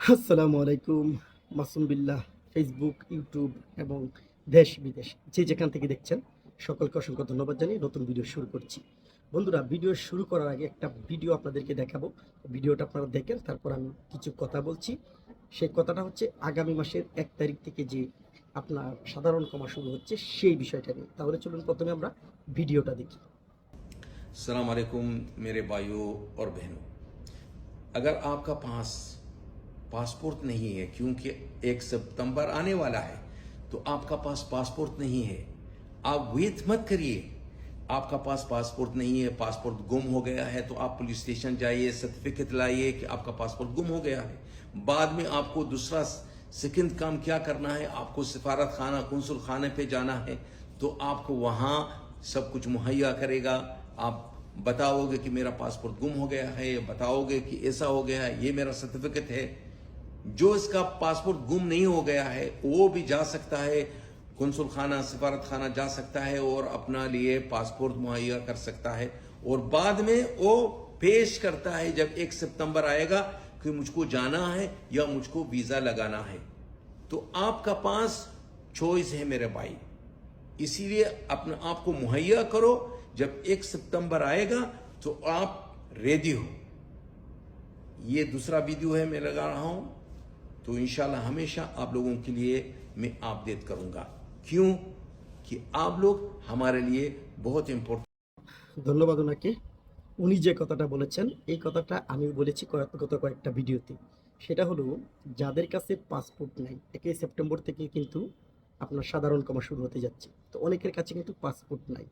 আসসালামু আলাইকুম Masum Billah Facebook YouTube এবং দেশ বিদেশ যে যেখান থেকে দেখছেন সকলকে অসংখ্য ধন্যবাদ জানিয়ে নতুন ভিডিও শুরু করছি বন্ধুরা ভিডিও শুরু করার আগে একটা ভিডিও আপনাদেরকে দেখাবো ভিডিওটা আপনারা দেখেন তারপর আমি কিছু কথা বলছি সেই কথাটা হচ্ছে আগামী মাসের এক তারিখ থেকে যে আপনার সাধারণ কমা শুরু হচ্ছে সেই বিষয়টা নিয়ে তাহলে চলুন প্রথমে আমরা ভিডিওটা দেখি अस्सलाम वालेकुम मेरे भाइयों और बहनों अगर आपका पास पासपोर्ट नहीं है, क्योंकि एक सितंबर आने वाला है तो आपका पास पासपोर्ट नहीं है। आप वेट मत करिए। आपका पास पासपोर्ट नहीं है, पासपोर्ट गुम हो गया है तो आप पुलिस स्टेशन जाइए सर्टिफिकेट लाइए कि आपका पासपोर्ट गुम हो गया है। बाद में आपको दूसरा सेकंड काम क्या करना है? आपको सिफारत खाना कुंसुल खाने पे जाना है तो आपको वहाँ सब कुछ मुहैया करेगा। आप बताओगे कि मेरा पासपोर्ट गुम हो गया है बताओगे कि ऐसा हो गया है, ये मेरा सर्टिफिकेट है। जो इसका पासपोर्ट गुम नहीं हो गया है, वो भी जा सकता है कंसुल खाना, सिफारत खाना जा सकता है और अपना लिए पासपोर्ट मुहैया कर सकता है। और बाद में वो पेश करता है जब एक सितंबर आएगा कि मुझको जाना है या मुझको वीज़ा लगाना है। तो आपका पास चॉइस है मेरे भाई। इसीलिए अपने आप को मुहैया करो। जब एक सितंबर आएगा तो आप रेडी हो। ये दूसरा वीडियो है, मैं लगा रहा हूँ। तो इंशाल्लाह हमेशा आप लोगों के लिए मैं अपडेट करूंगा क्यों कि आप लोग हमारे लिए बहुत इंपॉर्टेंट ধন্যবাদ ওনাকে উনি যে কথাটা বলেছেন এই কথাটা আমি বলেছি কয়েক- গত কয়েকটা ভিডিওতে সেটা হলো যাদের কাছে পাসপোর্ট নাই একই সেপ্টেম্বর থেকে কিন্তু আপনার সাধারণ কমা শুরু হতে যাচ্ছে তো অনেকের কাছে কিন্তু পাসপোর্ট নাই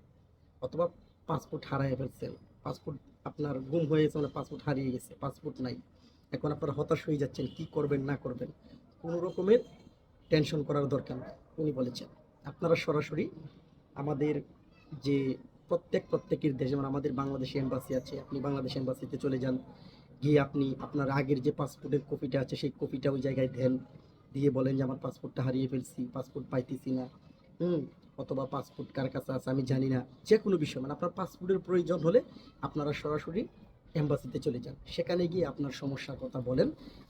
অথবা পাসপোর্ট হারায় ফেলছেন পাসপোর্ট আপনার গুম হয়ে গেছে মানে পাসপোর্ট হারিয়ে গেছে পাসপোর্ট নাই এখন আপনারা হতাশ হয়ে যাচ্ছেন, কি করবেন, না করবেন, কোনো রকমের টেনশন করার দরকার নেই, উনি বলেছেন। আপনারা সরাসরি আমাদের যে প্রত্যেক প্রত্যেকের দেশ, যেমন আমাদের বাংলাদেশে এম্বাসি আছে, আপনি বাংলাদেশ এম্বাসিতে চলে যান, গিয়ে আপনি আপনার আগের যে পাসপোর্টের কপিটা আছে, সেই কপিটা ওই জায়গায় দেন, দিয়ে বলেন যে, আমার পাসপোর্টটা হারিয়ে ফেলছি পাসপোর্ট পাইতেছি না। হুম, অথবা পাসপোর্ট কার কাছে আছে, আমি জানি না যে কোনো বিষয় মানে আপনার পাসপোর্টের প্রয়োজন হলে আপনারা সরাসরি এম্বাসিতে চলে যান। সেখানে গিয়ে আপনার সমস্যার কথা বলেন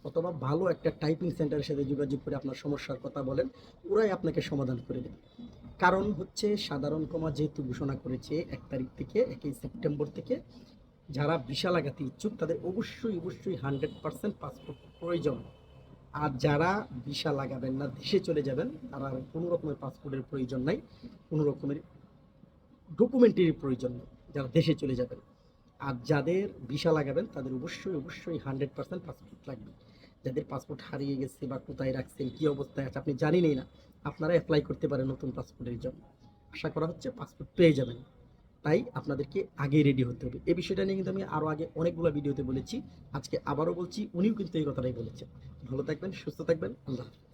অথবা ভালো একটা টাইপিং সেন্টারের সাথে যোগাযোগ করে আপনার সমস্যার কথা বলেন, ওরাই আপনাকে সমাধান করে দেবে। কারণ হচ্ছে সাধারণ কমা যেহেতু ঘোষণা করেছে এক তারিখ থেকে একই সেপ্টেম্বর থেকে, যারা ভিসা লাগাতে ইচ্ছুক তাদের অবশ্যই অবশ্যই হান্ড্রেড পার্সেন্ট পাসপোর্ট প্রয়োজন। আর যারা ভিসা লাগাবেন না, দেশে চলে যাবেন, তারা কোনো রকমের পাসপোর্টের প্রয়োজন নাই, কোনো রকমের ডকুমেন্টের প্রয়োজন নেই, যারা দেশে চলে যাবেন। আর যাদের ভিসা লাগাবেন, তাদের অবশ্যই অবশ্যই হান্ড্রেড পার্সেন্ট পাসপোর্ট লাগবে। যাদের পাসপোর্ট হারিয়ে গেছে বা কোথায় রাখছেন, কী অবস্থায় আছে, আপনি জানেনই না। আপনারা অ্যাপ্লাই করতে পারেন নতুন পাসপোর্টের জন্য। আশা করা হচ্ছে পাসপোর্ট পেয়ে যাবেন। তাই আপনাদেরকে আগেই রেডি হতে হবে। এই বিষয়টা নিয়ে কিন্তু আমি আরও আগে অনেকগুলো ভিডিওতে বলেছি। আজকে আবারও বলছি, উনিও কিন্তু এই কথাটাই বলেছেন। ভালো থাকবেন, সুস্থ থাকবেন, আল্লাহ।